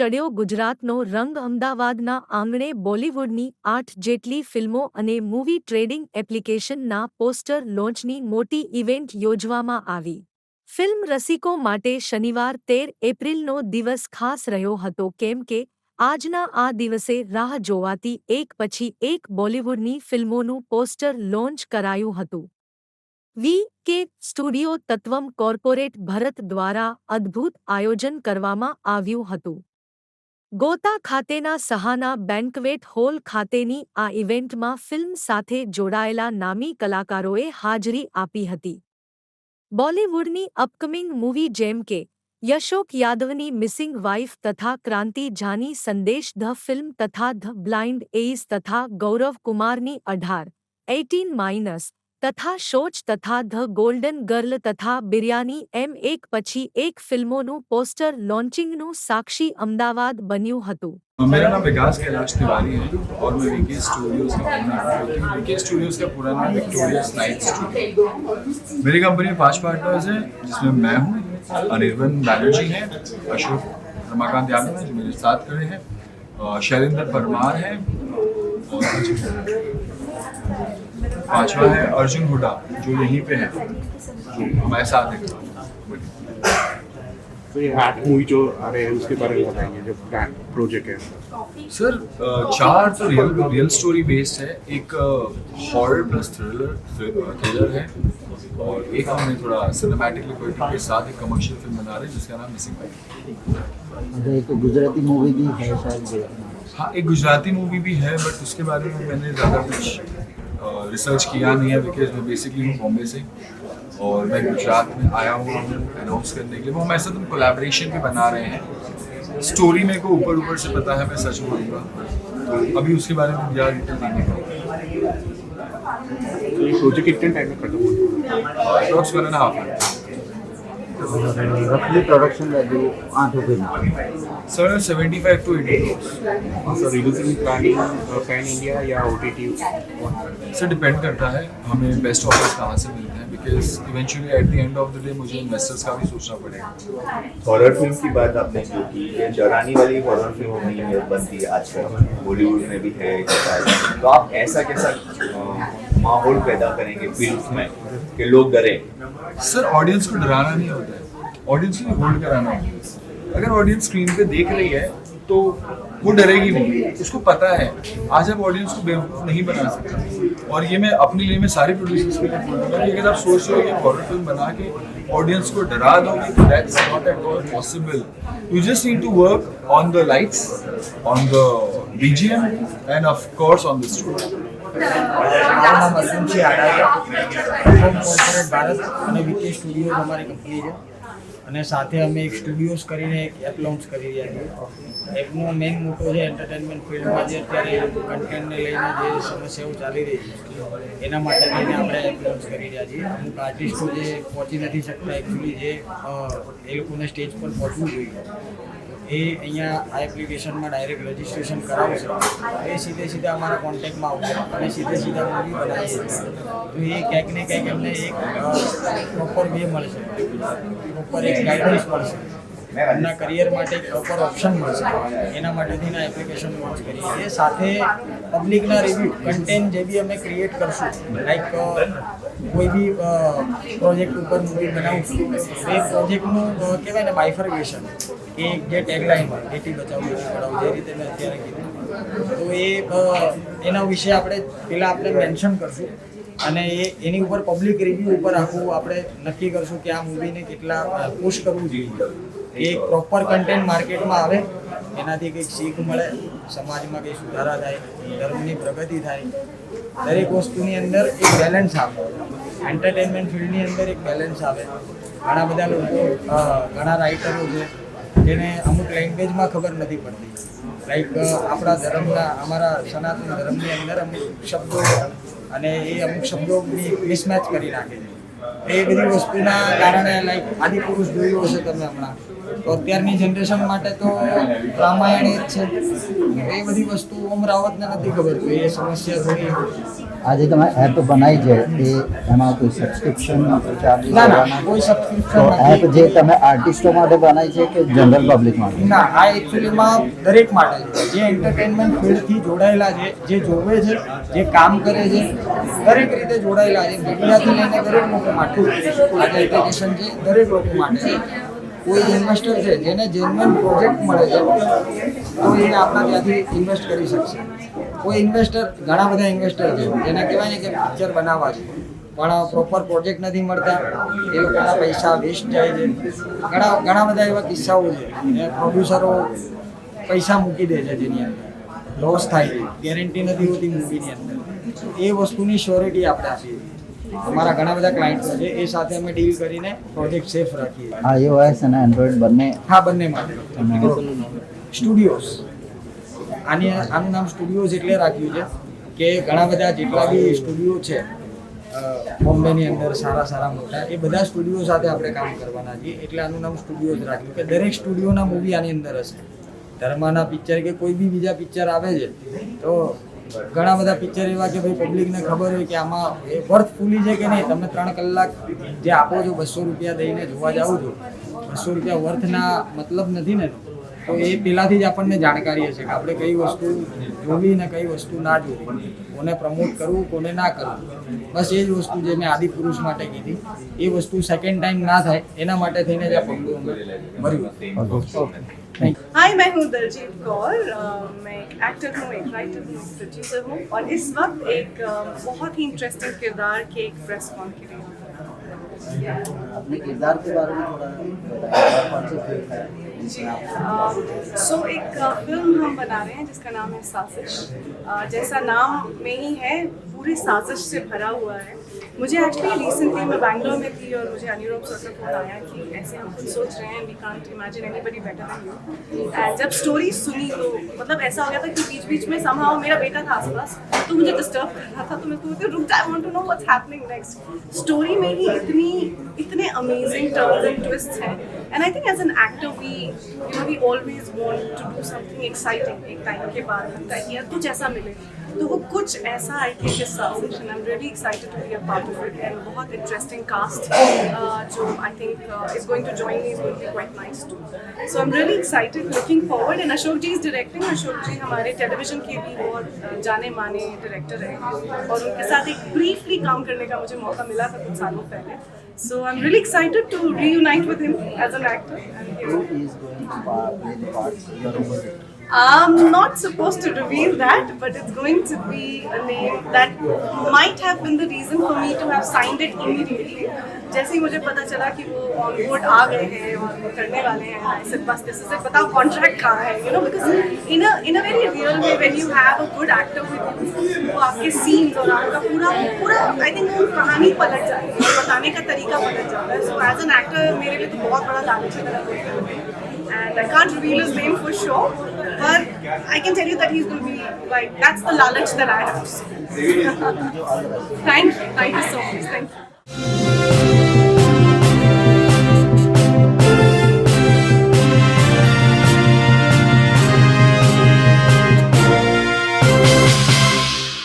ચડ્યો ગુજરાતનો રંગ અમદાવાદના આંગણે બોલિવૂડની આઠ જેટલી ફિલ્મો અને મૂવી ટ્રેડિંગ એપ્લિકેશનના પોસ્ટર લોન્ચની મોટી ઇવેન્ટ યોજવામાં આવી. ફિલ્મ રસિકો માટે શનિવાર તેર એપ્રિલનો દિવસ ખાસ રહ્યો હતો કેમ કે આજના આ દિવસે રાહ જોવાતી એક પછી એક બોલિવૂડની ફિલ્મોનું પોસ્ટર લોન્ચ કરાયું હતું. વી કે સ્ટુડિયો તત્વમ કોર્પોરેટ ભરત દ્વારા અદ્ભુત આયોજન કરવામાં આવ્યું હતું. ગોતા ખાતેના સહાના બેન્કવેટ હોલ ખાતેની આ ઇવેન્ટમાં ફિલ્મ સાથે જોડાયેલા નામી કલાકારોએ હાજરી આપી હતી બોલિવૂડની અપકમિંગ મૂવી જેમ કે યશોક યાદવની મિસિંગ વાઇફ તથા ક્રાંતિ જાની સંદેશ ધ ફિલ્મ તથા ધ બ્લાઇન્ડ એઇઝ તથા ગૌરવ કુમારની અઢાર એઇટીન માઇનસ તથા શોચ તથા ધ ગોલ્ડન ગર્લ તથા બિરયાની એમ એક પછી એક ફિલ્મોનું પોસ્ટર લોન્ચિંગનું સાક્ષી અમદાવાદ બન્યું હતું मेरा नाम विकास कैलाश तिवारी है और मैं वीके स्टूडियोज का ओनर हूँ वीके स्टूडियोज का पूरा नाम विक्टोरियस नाइट स्टूडियो मेरी कंपनी में पांच पार्टनर्स हैं जिसमें मैं हूँ अनिर्बन बैनर्जी हैं अशोक रमाकांत यादव हैं जो मेरे साथ खड़े हैं अ, शैलेंद्र परमार हैं और पांचवा है अर्जुन हुडा जो यहीं पे है। जो। हमारे साथ है। तो ये आठ मूवी जो आ रहे हैं उसके बारे में बताएँगे जो प्रोजेक्ट है। सर चार तो रियल रियल स्टोरी बेस्ड है। एक हॉरर प्लस थ्रिलर थ्रिलर है। और एक हमने थोड़ा सिनेमैटिक लिक्विडिटी के साथ एक कमर्शियल फ़िल्म बना रहे हैं जिसका नाम मिसिंग बाइक अच्छा एक गुजराती मूवी भी है शायद। हाँ एक गुजराती मूवी भी है बट उसके बारे में मैंने ज़्यादा कुछ रिसर्च किया नहीं है बिकॉज़ मैं बेसिकली हूँ बॉम्बे से और मैं गुजरात में आया हुआ हूँ अनाउंस करने के लिए। वो हम ऐसा तुम कोलेबरेशन भी बना रहे हैं। स्टोरी मेरे को ऊपर ऊपर से पता है मैं सच बोलूँगा। तो अभी उसके बारे में ज़्यादा डिटेल नहीं कर तो ये प्रोजेक्ट कितने टाइम में खत्म होगा? अप्रॉक्स वन एंड हाफ़ रफली प्रोडक्शन वैल्यू आठ रुपये sir seventy five two eighty sir releasing planning pan India या O T T sir depend करता है हमें बेस्ट ऑफर्स कहाँ से मिलते हैं because eventually at the end of the day मुझे इन्वेस्टर्स का भी सोचना पड़ेगा। हॉरर फ़िल्म की बात आपने जो की ये डरानी वाली हॉरर फ़िल्म नहीं है बनती है आजकल बॉलीवुड में भी है तो आप ऐसा कैसा माहौल पैदा करेंगे फ़िल्म में, कि लोग डरे। सर ऑडियंस को डराना नहीं होता है। ऑडियंस को होल्ड कराना होता है। अगर ऑडियंस स्क्रीन पे देख रही है तो वो डरेगी नहीं। उसको पता है। आज आप ऑडियंस को बेवकूफ़ नहीं बना सकते। और ये मैं अपने लिए मैं सारे प्रोड्यूसर्स के लिए बोलूँगा कि अगर आप सोच रहे हो कि हॉरर फ़िल्म बना के ऑडियंस को डरा दोगे तो that's not at all possible you just need to work on the lights on the BGM and of course on the story નામ ભારત અને વિકે સ્ટુડિયોઝ અમારી કંપની છે. અને સાથે અમે એક સ્ટુડિયોઝ કરીને એક એપ લોન્ચ કરી રહ્યા છીએ. એપનો મેઇન મોટો છે એન્ટરટેનમેન્ટ ફિલ્ડમાં જે અત્યારે કન્ટેન્ટને લઈને જે સમસ્યાઓ ચાલી રહી છે, એના માટે લઈને આપણે એપ લોન્ચ કરી રહ્યા છીએ. અમુક આર્ટિસ્ટો જે પહોંચી નથી શકતા એકચ્યુઅલી જે એ લોકોને સ્ટેજ પર પહોંચવું જોઈએ. એ અહીંયા આ એપ્લિકેશનમાં ડાયરેક્ટ રજિસ્ટ્રેશન કરાવશે એ સીધે સીધા અમારા કોન્ટેક્ટમાં આવશે. અને સીધે સીધા મૂવી બનાવીએ છીએ. તો એ ક્યાંક ને ક્યાંક એમને એક પ્રોપર વે મળશે. પ્રોપર એક ગાઈડન્સ મળશે. એમના કરિયર માટે એક પ્રોપર ઓપ્શન મળશે. એના માટેથી આ એપ્લિકેશન લોન્ચ કરીએ. છે સાથે પબ્લિકના રિવ્યૂ કન્ટેન્ટ જે બી અમે ક્રિએટ કરશું લાઈક કોઈ બી પ્રોજેક્ટ ઉપર મૂવી બનાવશું એ પ્રોજેક્ટનું કહેવાય ને બાયફર્ગેશન કે જે ટેગલાઇન બેટી બચાવો, બેટી પઢાઓ જે રીતે મેં અત્યારે કીધું. તો એ એના વિશે આપણે પહેલાં આપણે મેન્શન કરશું અને એ, એની ઉપર પબ્લિક રિવ્યૂ ઉપર આખું આપણે નક્કી કરશું કે આ મૂવીને કેટલા પુશ કરવું જોઈએ. એ પ્રોપર કન્ટેન્ટ માર્કેટમાં આવે, એનાથી કંઈક શીખ મળે, સમાજમાં કંઈ સુધારા થાય, ધર્મની પ્રગતિ થાય. દરેક વસ્તુની અંદર એક બેલેન્સ આવે. એન્ટરટેનમેન્ટ ફિલ્ડની અંદર એક બેલેન્સ આવે. ઘણા બધા લોકો ઘણા રાઇટરો છે જેને અમુક લેંગ્વેજમાં ખબર નથી પડતી. લાઈક આપણા ધર્મના, અમારા સનાતન ધર્મની અંદર અમુક શબ્દો અને એ અમુક શબ્દોની મિસમેચ કરી નાખે છે. એ બધી વસ્તુના કારણે લાઈક આદિપુરુષ જોયું હશે તમે હમણાં. તો અત્યારની જનરેશન માટે તો રામાયણ એ જ છે. એ બધી વસ્તુ ઓમ રાવતને નથી ખબર તો એ સમસ્યા થોડી આજે તમે એપ બનાવી છે એ એમાં કોઈ સબસ્ક્રિપ્શન ના ના કોઈ સબસ્ક્રિપ્શન એપ જે તમે આર્ટિસ્ટો માટે બનાવી છે કે જનરલ પબ્લિક માટે? ના આ એકચ્યુઅલીમાં દરેક માટે જે એન્ટરટેનમેન્ટ ફિલ્ડથી જોડાયેલા છે જે જોવે છે જે કામ કરે છે દરેક રીતે જોડાયેલા છે. મીડિયાથી લઈને દરેક લોકો માટે આજે એપ્લિકેશન છે દરેક લોકો માટે કોઈ ઇન્વેસ્ટર છે, જેને જેન્યુઅન પ્રોજેક્ટ મળે છે, તો એ આપણા ત્યાંથી ઇન્વેસ્ટ કરી શકશે. કોઈ ઇન્વેસ્ટર ઘણા બધા ઇન્વેસ્ટર છે, જેને કહેવાય ને કે પિક્ચર બનાવવા છે, પણ પ્રોપર પ્રોજેક્ટ નથી મળતા, એ લોકોના પૈસા વેસ્ટ જાય છે. ઘણા ઘણા બધા એવા કિસ્સાઓ છે પ્રોડ્યુસરો પૈસા મૂકી દે છે જેની અંદર. લોસ થાય છે ગેરંટી નથી હોતી મૂવીની અંદર. એ વસ્તુની શ્યોરિટી આપણે આપીએ અમારા ઘણા બધા ક્લાયન્ટો છે. એ સાથે અમે ડીલ કરીને પ્રોજેક્ટ સેફ રાખીએ. હા આઈઓએસ અને એન્ડ્રોઈડ બંને હા બંને માટે. સ્ટુડિયોઝ આની આનું નામ સ્ટુડિયોઝ એટલે રાખ્યું છે કે ઘણા બધા જેટલા બી સ્ટુડિયો છે બોમ્બેની અંદર સારા સારા મોટા એ બધા સ્ટુડિયો સાથે આપણે કામ કરવાના છીએ. એટલે આનું નામ સ્ટુડિયોઝ રાખ્યું કે દરેક સ્ટુડિયોના મૂવી આની અંદર હશે. ધર્માના પિક્ચર કે કોઈ બી બીજા પિક્ચર આવે છે તો ઘણા બધા પિક્ચર એવા કે ભાઈ પબ્લિકને ખબર હોય કે આમાં એ વર્થ ફૂલી છે કે નહીં? તમે ત્રણ કલાક જે આપો છો બસો રૂપિયા દઈને જોવા જાઓ છો, બસો રૂપિયા વર્થના મતલબ નથી ને. તો એ પહેલાંથી જ આપણને જાણકારી હશે કે આપણે કઈ વસ્તુ જોવી ને કઈ વસ્તુ ના જોવી. કોને પ્રમોટ કરવું, કોને ના કરવું. બસ એ જ વસ્તુ જે મેં આદિપુરુષ માટે કીધી. એ વસ્તુ સેકન્ડ ટાઈમ ના થાય, એના માટે થઈને જ આ પગલું અમે हाय मैं हूँ दलजीत कौर मैं एक एक्टर हूँ एक राइटर हूँ एक प्रोड्यूसर हूँ और इस वक्त एक बहुत ही इंटरेस्टिंग किरदार के एक प्रेस कॉन के लिए। अपने किरदार के बारे में थोड़ा है जी सो एक फ़िल्म हम बना रहे हैं जिसका नाम है साजिश। जैसा नाम में ही है पूरी साजिश से भरा हुआ है। मुझे एक्चुअली रिसेंटली मैं बैंगलोर में थी और मुझे अनिरूप सर का फ़ोन आया कि ऐसे हम खुद सोच रहे हैं we can't imagine anybody better than you and जब स्टोरी सुनी तो मतलब ऐसा हो गया था कि बीच बीच में समहाउ मेरा बेटा था आसपास तो मुझे डिस्टर्ब कर रहा था तो मैं सोचती रुक I want to know what's happening next story में ही इतनी, इतने अमेजिंग टर्न्स एंड ट्विस्ट हैं। and I think as an actor we you know we always want to do something exciting एक टाइम के बाद लगता है कि यार कुछ ऐसा मिले तो वो कुछ ऐसा आई थिंक इस साजिश and I am really excited to be a part of it and बहुत इंटरेस्टिंग कास्ट जो I think is going to join me is going to be quite nice too so I am really excited looking forward and Ashok ji is directing Ashok ji हमारे television के भी बहुत uh, जाने माने director हैं और उनके साथ एक ब्रीफली काम करने का मुझे मौका मिला था कुछ सालों पहले so I'm really excited to reunite with him as an actor. And Who is going to play the part? I'm not supposed to reveal that, but it's going to be a name that might have been the reason for me to have signed it immediately. जैसे ही मुझे पता चला कि वो on board आ गए हैं और वो करने वाले हैं आई बस दिस इज़ बताओ कॉन्ट्रैक्ट कहाँ है you know because in in a very real way when you have a good actor with you वो आपके सीन्स और आपका पूरा पूरा आई थिंक कहानी पलट जाती है बताने का तरीका पलट जाता है सो एज एन एक्टर मेरे लिए तो बहुत बड़ा लालच है and I can't reveal his name for sure, but I can tell you that he's going to be like that's the Lalach that I have. thank you, thank you so much, thank you.